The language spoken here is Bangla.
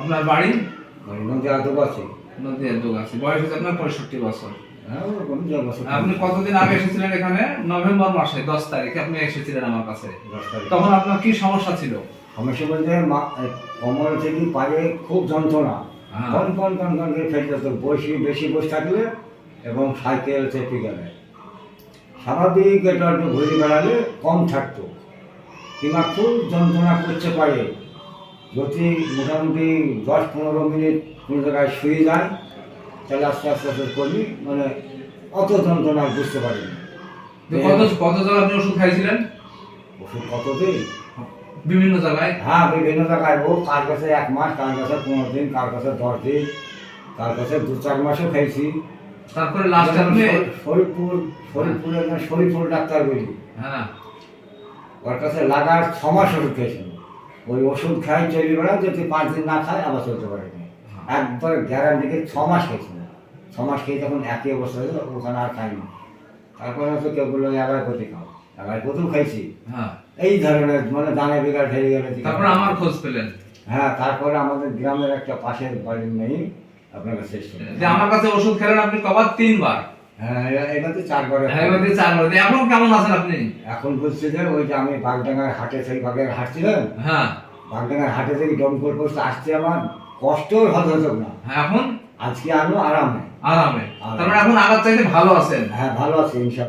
আপনার বাড়ি? নদীয়া বয়স হচ্ছে আপনার পঁয়ষট্টি বছর। হ্যাঁ আপনি কতদিন আগে এসেছিলেন এখানে? নভেম্বর মাসে দশ তারিখে আপনি এসেছিলেন আমার কাছে। তখন আপনার কি সমস্যা ছিল? সমস্যা বলতে মা- এ, কোমর থেকে পায়ে খুব যন্ত্রণা। হ্যাঁ। কন কন কন কন করে হতো। বসে বেশি বসে থাকলে এবং সাইকেল চেপে গেলে। স্বাভাবিক এটা একটু ঘুরে বেড়ালে কম থাকতো। কিংবা খুব যন্ত্রণা করছে পায়ে। যদি মোটামুটি দশ পনেরো মিনিট কোনো জায়গায় শুয়ে যায় তাহলে আস্তে আস্তে আস্তে করবি মানে অত যন্ত্রণা বুঝতে পারিনি তো কত কত জায়গায় আপনি ওষুধ খাইছিলেন? ওষুধ কতদিন? বিভিন্ন জায়গায়? হ্যাঁ বিভিন্ন জায়গায় ও কার কাছে এক মাস কার কাছে পনেরো দিন কার কাছে দশ দিন কার কাছে দু চার মাসও খাইছি। তারপরে লাস্ট আপনি শরীরপুর শরীরপুর শরীরপুর ডাক্তার বলি। হ্যাঁ। ওর কাছে লাগার ছ মাস ওষুধ খেয়েছিল ওই ওষুধ খাই চলি বেড়া যদি পাঁচ দিন না খায় আবার চলতে পারেনি একবার গ্যারান্টিকে ছ মাস খেয়েছিল ছ মাস খেয়ে তখন একই অবস্থা হয়েছিল ওখানে আর খাইনি। তারপরে হয়তো কেউ বলল এগারো কোটি খাও। এগারো কোটিও খাইছি। হ্যাঁ। এই ধরনের মানে দানে বেকার ঢেলে গেলে তারপরে আমার খোঁজ পেলেন? হ্যাঁ তারপরে আমাদের গ্রামের একটা পাশের বাড়ির মেয়ে আপনার কাছে আমার কাছে ওষুধ খেলেন আপনি কবার? তিনবার। হ্যাঁ এটা- এটা তো চারবারে হ্যাঁ এখন কেমন আছেন আপনি? এখন বলছে যে ওই যে আমি বাগডাঙ্গার হাটে সেই বাগের হাঁটছিলাম। হ্যাঁ। বাগডাঙ্গার হাটে থেকে পোস্ট আসছে আমার। কষ্ট হত হতো না হ্যাঁ এখন? আজকে আরও আরামে। আরামে। তারপরে এখন আগার চাইতে ভালো আছেন। হ্যাঁ ভালো আছে ইনশাল্লাহ।